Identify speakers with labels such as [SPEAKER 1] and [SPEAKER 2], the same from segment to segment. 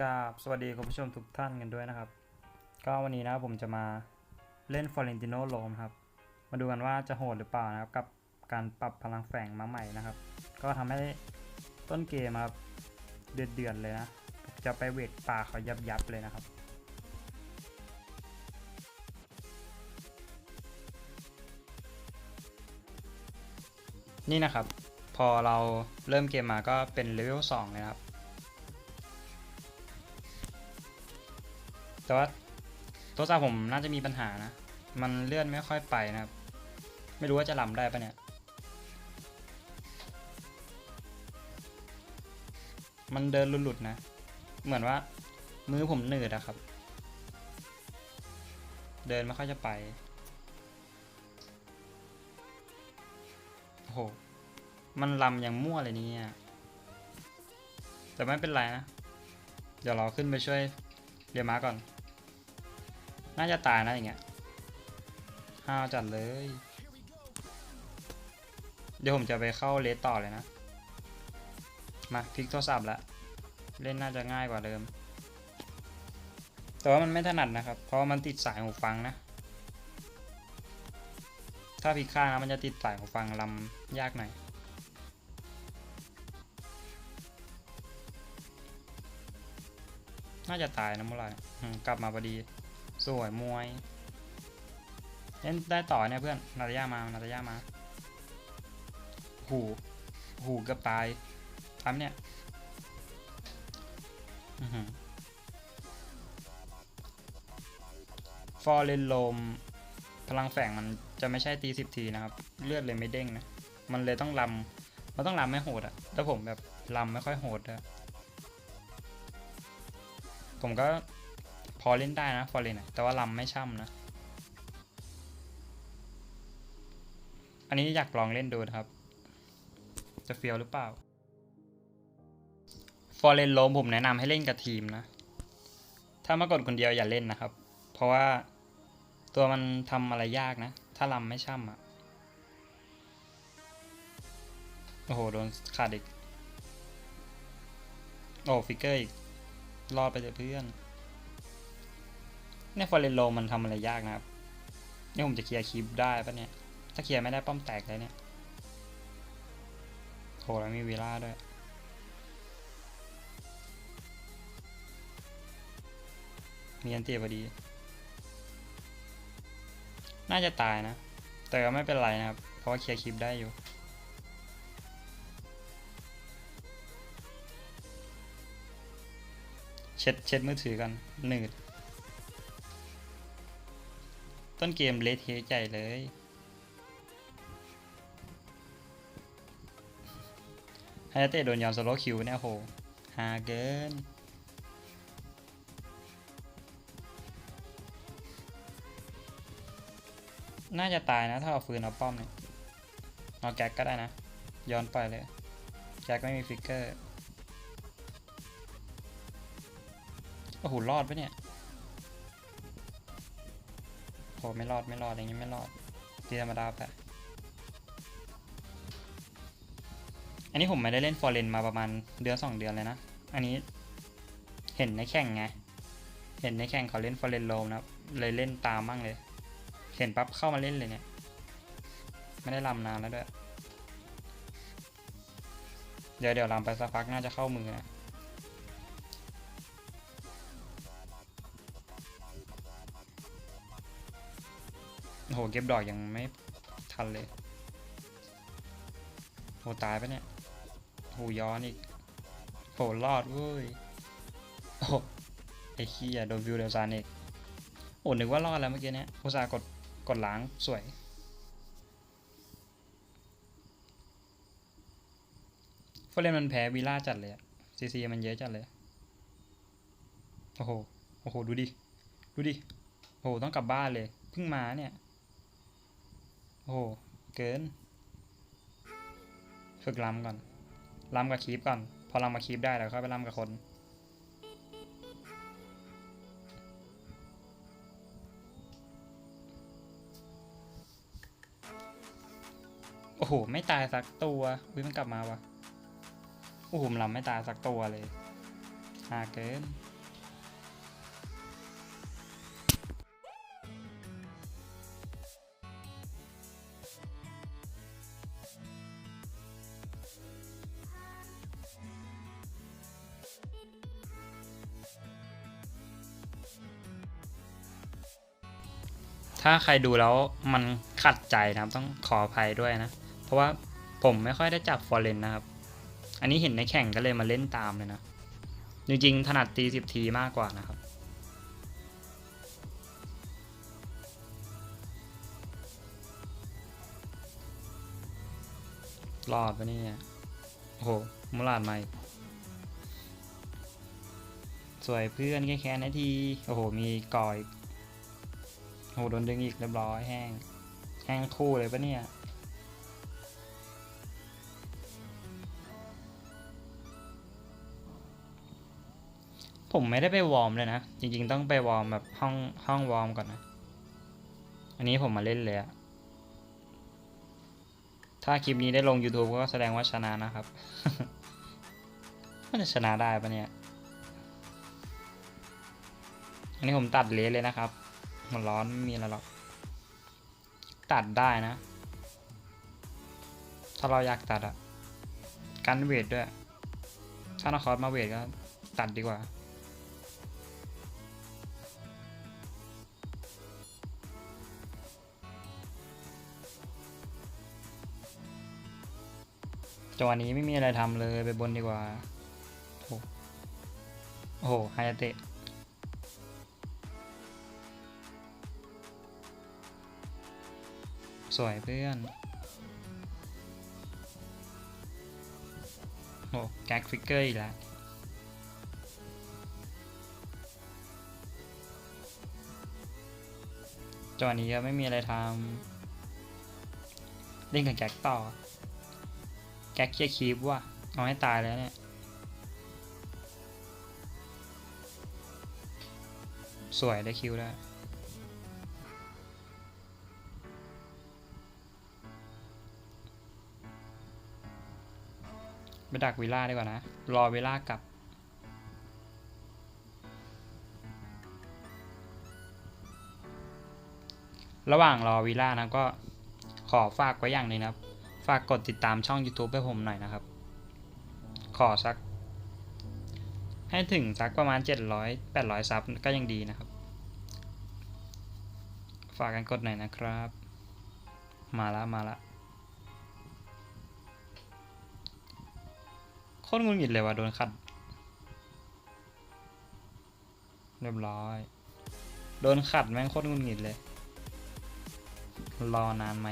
[SPEAKER 1] กราบสวัสดีคุณผู้ชมทุกท่านกันด้วยนะครับ ก็วันนี้นะผมจะมาเล่น Florentino r o m ครับ มาดูกันว่าจะโหดหรือเปล่านะครับ กับการปรับพลังแฝงมาใหม่นะครับ ก็ทำให้ต้นเกมครับเดือดเดือดเลยนะจะไปเวทป่าเขายับยับเลยนะครับ นี่นะครับ พอเราเริ่มเกมมาก็เป็นเลเวล2เลยนะครับ แต่ว่าตัวซาผมน่าจะมีปัญหานะ มันเลื่อนไม่ค่อยไปนะครับ ไม่รู้ว่าจะลำได้ปะเนี่ย มันเดินหลุดๆนะ เหมือนว่า มือผมหนืดอะครับ เดินไม่ค่อยจะไป โอ้โห มันลำอย่างมั่วเลยเนี่ย แต่ไม่เป็นไรนะ เดี๋ยวเราขึ้นไปช่วยเรียม้าก่อน น่าจะตายนะอย่างเงี้ยห้าวจัดเลย เดี๋ยวผมจะไปเข้าเลสต่อเลยนะ มาพลิกโทรศัพท์ละ เล่นน่าจะง่ายกว่าเดิม แต่ว่ามันไม่ถนัดนะครับ เพราะมันติดสายหูฟังนะ ถ้าพลิกข้างนะมันจะติดสายหูฟังลำยากหน่อยน่าจะตายนะเมื่อไหร่กลับมาพอดี สวยมวย เล่นได้ต่อเนี่ยเพื่อน นาตาย่ามา นาตาย่ามา หู หูกือบตายทำเนี่ยฟอร์เรนลม พลังแฝงมันจะไม่ใช่ตีสิบทีนะครับ เลือดเลยไม่เด้งนะ มันเลยต้องลำมันต้องลำไม่โหดอะแล้วผมแบบลำไม่ค่อยโหดอะผมก็ พอเล่นได้นะฟอร์เรนแต่ว่าลำไม่ช่ำนะ อันนี้อยากลองเล่นดูนะครับ จะเฟียวหรือเปล่า ฟอร์เรนโลมผมแนะนำให้เล่นกับทีมนะ ถ้ามากดคนเดียวอย่าเล่นนะครับ เพราะว่าตัวมันทำอะไรยากนะ ถ้าลำไม่ช่ำอะ โอ้โห โดนขาดอีก โอ้ฟิกเกอร์อีก รอดไปเถอะเพื่อน เนี่ยฟอร์เรนโลมันทำอะไรยากนะครับนี่ผมจะเคลียร์คลิปได้ปะเนี่ย ถ้าเคลียร์ไม่ได้ป้อมแตกเลยเนี่ยโหแล้วมีเวลาด้วยมีอันเตียพอดี น่าจะตายนะ แต่ก็ไม่เป็นไรนะครับ เพราะว่าเคลียร์คลิปได้อยู่เช็ดเช็ดมือถือกันหนืด ต้นเกมเลทเทใหญ่เลย ไฮยาเตะโดนยอนโซโลคิวเนี่ยโหฮาเกินน่าจะตายนะ ถ้าเอาฟืนเอาป้อมเนี่ยเอาแก๊กก็ได้นะ ย้อนไปเลย แก๊กไม่มีฟิกเกอร์ โอ้โห รอดปะเนี่ย โหไม่รอดไม่รอดอย่างนี้ไม่รอดทีธรรมดาไปอันนี้ผมไม่ได้เล่นฟอร์เรนมาประมาณเดือนสองเดือนเลยนะ อันนี้เห็นในแข่งไง เห็นในแข่งเขาเล่นฟอร์เรนโลนะเลยเล่นตามมั่งเลย เห็นปั๊บเข้ามาเล่นเลยเนี่ย ไม่ได้ลำนานแล้วด้วย เดี๋ยวเดี๋ยวลำไปสักพักน่าจะเข้ามือนะ โหเก็บดอกยังไม่ทันเลยโหตายปะเนี่ยโหย้อนอีกโหรอดเว้ยโอ้ไอ้ขี้ยโดนวิวเดลซานอีกโอ้นึกว่ารอดแล้วเมื่อกี้เนี้ยอุตส่ากดกดล้างสวยเรนมันแพ้วีล่าจัดเลยอะซีซีมันเยอะจัดเลย โอ้โห โอ้โห ดูดิ ดูดิ โอ้โห ต้องกลับบ้านเลย เพิ่งมาเนี่ย โอ้โห เกิน ฝึกลำก่อนลำกับคีปก่อน พอลำมาคีปได้แล้วค่อยไปลำกับคน โอ้โห ไม่ตายสักตัวอุ้ยมันกลับมาวะโอ้โหมันลำไม่ตายสักตัวเลยหาเกิน ถ้าใครดูแล้วมันขัดใจนะครับต้องขออภัยด้วยนะ เพราะว่าผมไม่ค่อยได้จับฟอร์เรนนะครับ อันนี้เห็นในแข่งก็เลยมาเล่นตามเลยนะ จริงๆ ถนัดตีสิบทีมากกว่านะครับ รอดปะเนี่ยโอ้โหมุลาดไม่สวยเพื่อนแค่แค่นาที โอ้โห มีก่อย หโดนดึงอีกเรียบร้อยแห้ง แห้งคู่เลยปะเนี่ย ผมไม่ได้ไปวอร์มเลยนะ จริงๆต้องไปวอร์มแบบห้องห้องวอร์มก่อนนะ อันนี้ผมมาเล่นเลยอะถ้าคลิปนี้ได้ลง YouTube ก็แสดงว่าชนะนะครับ มันจะชนะได้ปะเนี่ย อันนี้ผมตัดเละเลยนะครับ มันร้อนไม่มีอะไรหรอก ตัดได้นะ ถ้าเราอยากตัดอะกันเวทด้วย ถ้านาคอสมาเวทก็ตัดดีกว่า จังหวะนี้ไม่มีอะไรทำเลยไปบนดีกว่า โอ้โหไฮเตะ วยเพื่อนโอ้แก๊กฟิกเกอร์อีกแล้วจังหวะนี้ก็ไม่มีอะไรทำเล่นกับแก๊กต่อ แก๊กเคียคีบว่ะเอาให้ตายแล้วเนี่ย สวยได้คิวได้ ไปดักวิลล่าดีกว่านะ รอวิลล่ากลับ ระหว่างรอวิลล่านะก็ขอฝากไว้อย่างหนึงนะครับ ฝากกดติดตามช่อง YouTube ให้ผมหน่อยนะครับ ขอสัก ให้ถึงสักประมาณ 700 800ซับก็ยังดีนะครับ ฝากกันกดหน่อยนะครับ มาละมาละ คตรงุนหงิดเลยว่ะโดนขัด เรียบร้อย โดนขัดแม่งโคตรงุนหงิดเลย รอนานไหม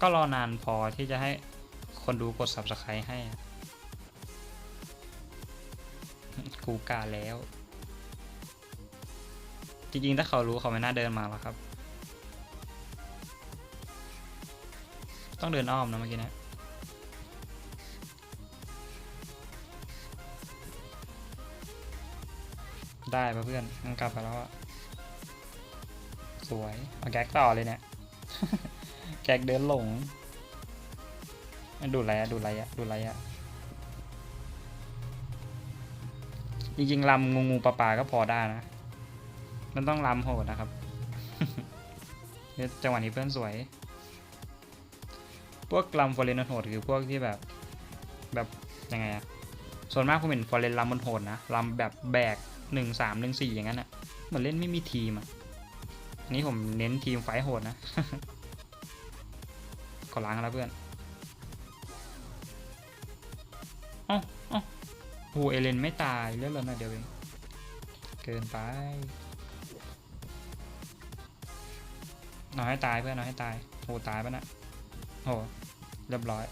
[SPEAKER 1] ก็รอนานพอที่จะให้คนดูกด subscribe ให้ กูกาแล้ว จริงๆ ถ้าเขารู้เขาไม่น่าเดินมาหรอกครับ ต้องเดินอ้อมนะเมื่อกี้เนะ ได้ปะเพื่อนมันกลับไปแล้วอะสวย เอาแก๊กต่อเลยเนี่ย แก๊กเดินหลง ดูไรอะดูไรอะดูไรอะจริงๆลำงูงูปลาปลาก็พอได้นะ มันต้องลำโหดนะครับเนี่ยจังหวะนี้เพื่อนสวย พวกลำฟอร์เรนโหดคือพวกที่แบบ แบบยังไงอะส่วนมากผมเห็นฟอร์เรนลำมันโหดนะลำแบบแบก หนึ่งสามหนึ่งสี่อย่างนั้นอะเหมือนเล่นไม่มีทีมอะอันนี้ผมเน้นทีมไฟโหดนะขอล้างแล้วเพื่อนเอ้าเอ้าโหเอเลนไม่ตายเลือดเลือหน่อยเดียวเองเกินไปเอาให้ตายเพื่อนเอาให้ตายโหตายปะนะโหเรียบร้อย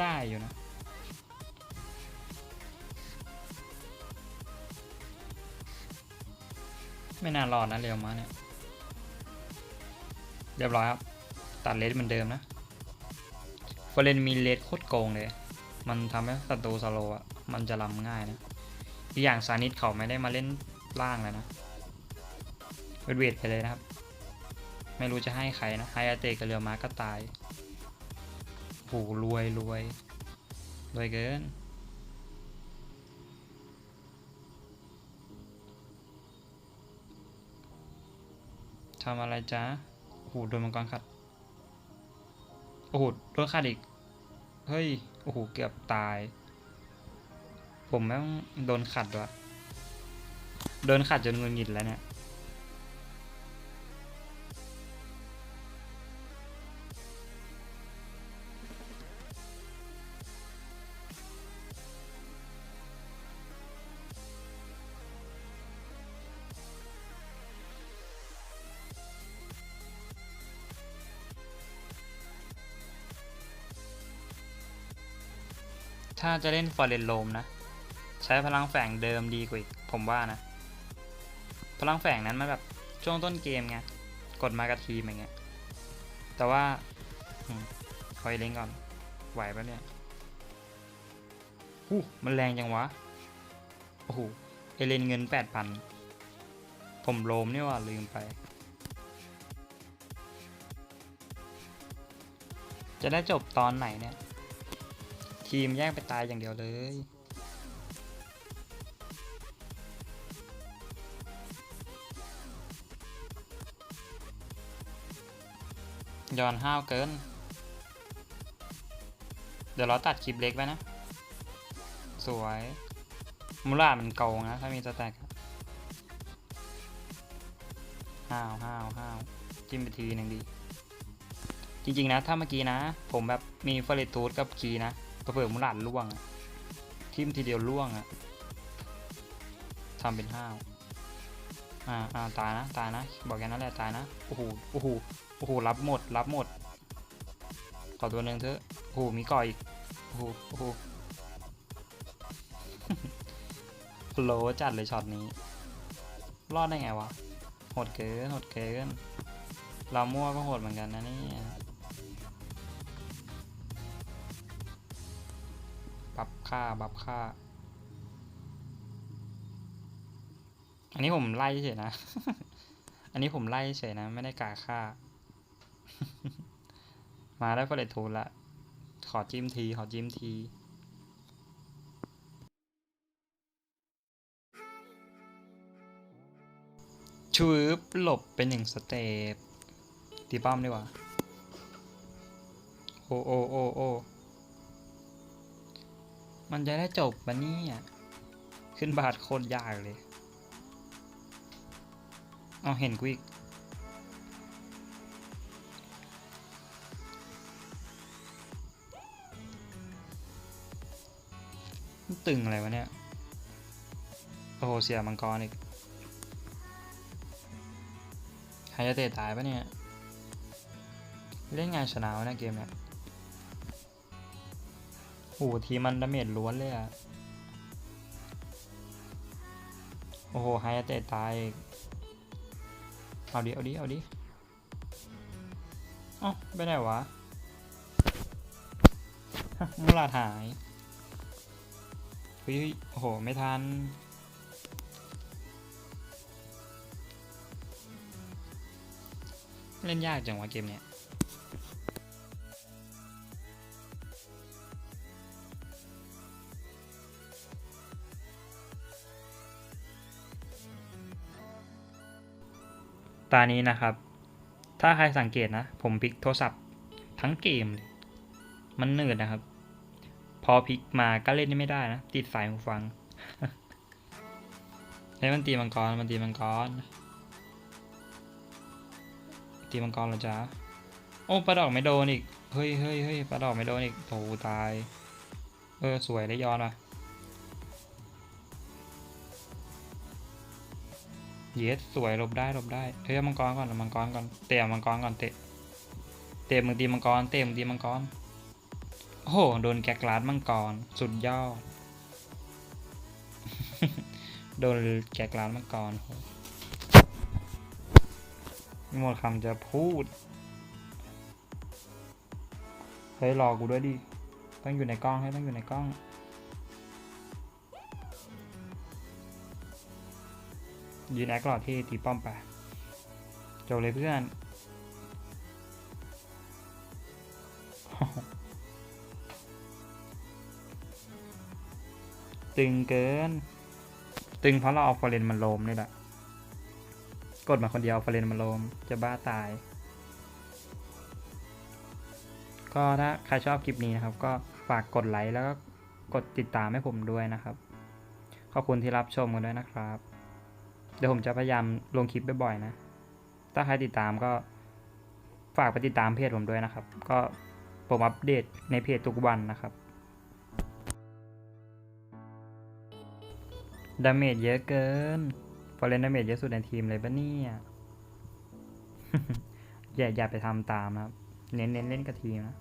[SPEAKER 1] ได้อยู่นะ ไม่น่ารอดนะเร็วมาเนี่ย เรียบร้อยครับ ตัดเลสเหมือนเดิมนะฟอร์เรนมีเลสโคตรโกงเลย มันทำให้ศัตรูสโลว์อะมันจะลำง่ายนะอีกอย่างซานิสเขาไม่ได้มาเล่นล่างเลยนะเวทเวทไปเลยนะครับ ไม่รู้จะให้ใครนะไฮอาเตกับเรือม้าก็ตายโหรวยรวยรวยเกิน ทำอะไรจ้าโอ้โหโดนมังกรขัด โอ้โหโดนขัดอีก เฮ้ย โอ้โห เกือบตาย ผมแม่งโดนขัดวะโดนขัดจนเงินหงิดแล้วเนี่ย ถ้าจะเล่นฟอร์เรนโลมนะ ใช้พลังแฝงเดิมดีกว่าอีก ผมว่านะ พลังแฝงนั้นมันแบบช่วงต้นเกมไง กดมากระทีมอย่างเงี้ย แต่ว่าอคอยเล่นก่อน ไหวปะเนี่ยหูมันแรงจังวะ โอ้โห เอเลนเงินแปดพัน ผมโลมเนี่ยว่าลืมไป จะได้จบตอนไหนเนี่ย ทีมแยกไปตายอย่างเดียวเลย ย้อนห้าวเกิน เดี๋ยวเราตัดคลิปเล็กไปนะ สวย มูลามันโกงนะ ถ้ามีสแต็กห้าวห้าวห้าวจิ้มไปทีหนึ่งดีจริงๆนะ ถ้าเมื่อกี้นะ ผมแบบมีเฟรตูดกับคีนะ เผื่อๆมูลาดล่วง ทิมทีเดียวล่วงอะทำเป็นห้าวอ่าอ่าตายนะตายนะ บอกแค่นั้นแหละตายนะ โอ้โห โอ้โห โอ้โห รับหมด รับหมด ขอตัวหนึ่งเถอะ โอ้โห มีก่อยอีก โอ้โห โอ้โหโลจัดเลยช็อตนี้ รอดได้ไงวะ โหดเกิน โหดเกิน เรามั่วก็โหดเหมือนกันนะนี่ บับค่าบับค่า อันนี้ผมไล่เฉยนะ อันนี้ผมไล่เฉยนะ ไม่ได้กาค่า มาได้ฟอเรตทูลละ ขอจิ้มที ขอจิ้มทีชืบหลบไปหนึ่งสเต็ปตีป้อมดีกว่า โอโอโอโอ มันจะได้จบปะเนี่ยขึ้นบาทโคตรยากเลย เอาเห็นกูอีกมันตึงอะไรวะเนี่ย โอ้โห เสียมังกรอีกใครจะเตะตายปะเนี่ย เล่นงานชนะวะเนะเกมเนี่ย โอ้โหทีมันดาเมจล้วนเลยอะโอ้โหไฮจะเตตายอีกเอาดิ เอาดิ เอาดิเอ้าไปไหนวะมุลาดหายเฮ้ยโอ้โห ไม่ทันเล่นยากจังวะเกมเนี้ย ตานี้นะครับ ถ้าใครสังเกตนะ ผมพลิกโทรศัพท์ทั้งเกมเลย มันหนืดนะครับ พอพลิกมาก็เล่นไม่ได้นะ ติดสายหูฟังเฮ้มันตีมังกร มันตีมังกร ตีมังกรเหรอจ๊ะโอ้ปลาดอกไม่โดนอีก เฮ้ยเฮ้ยเฮ้ยปลาดอกไม่โดนอีกโถตาย เออสวยได้ย้อนว่ะ เยสสวยหลบได้หลบได้เฮ้ยมังกรก่อนมังกรก่อนเตะมังกรก่อนเตะเตะมึงตีมังกรเตะมึงตีมังกรโอ้โหโดนแกกลาดมังกรสุดยอดโดนแกกลาดมังกรโหไม่หมดคำจะพูดเฮ้ยรอกูด้วยดิต้องอยู่ในกล้องให้ต้องอยู่ในกล้อง ยืนแอคหลอดที่ตีป้อมไปจบเลยเพื่อนตึงเกิน ตึงเพราะเราเอาฟอร์เรนมาโลมนี่แหละ กดมาคนเดียวฟอร์เรนมาโลมจะบ้าตาย ก็ถ้าใครชอบคลิปนี้นะครับ ก็ฝากกดไลค์แล้วก็กดติดตามให้ผมด้วยนะครับ ขอบคุณที่รับชมกันด้วยนะครับ เดี๋ยวผมจะพยายามลงคลิปบ่อยๆนะ ถ้าใครติดตามก็ฝากไปติดตามเพจผมด้วยนะครับ ก็ผมอัปเดตในเพจทุกวันนะครับดาเมจเยอะเกินฟอร์เรนดาเมจเยอะสุดในทีมเลยปะเนี่ย อย่าอย่าไปทำตามนะครับ เน้นเน้นเล่นกับทีมนะ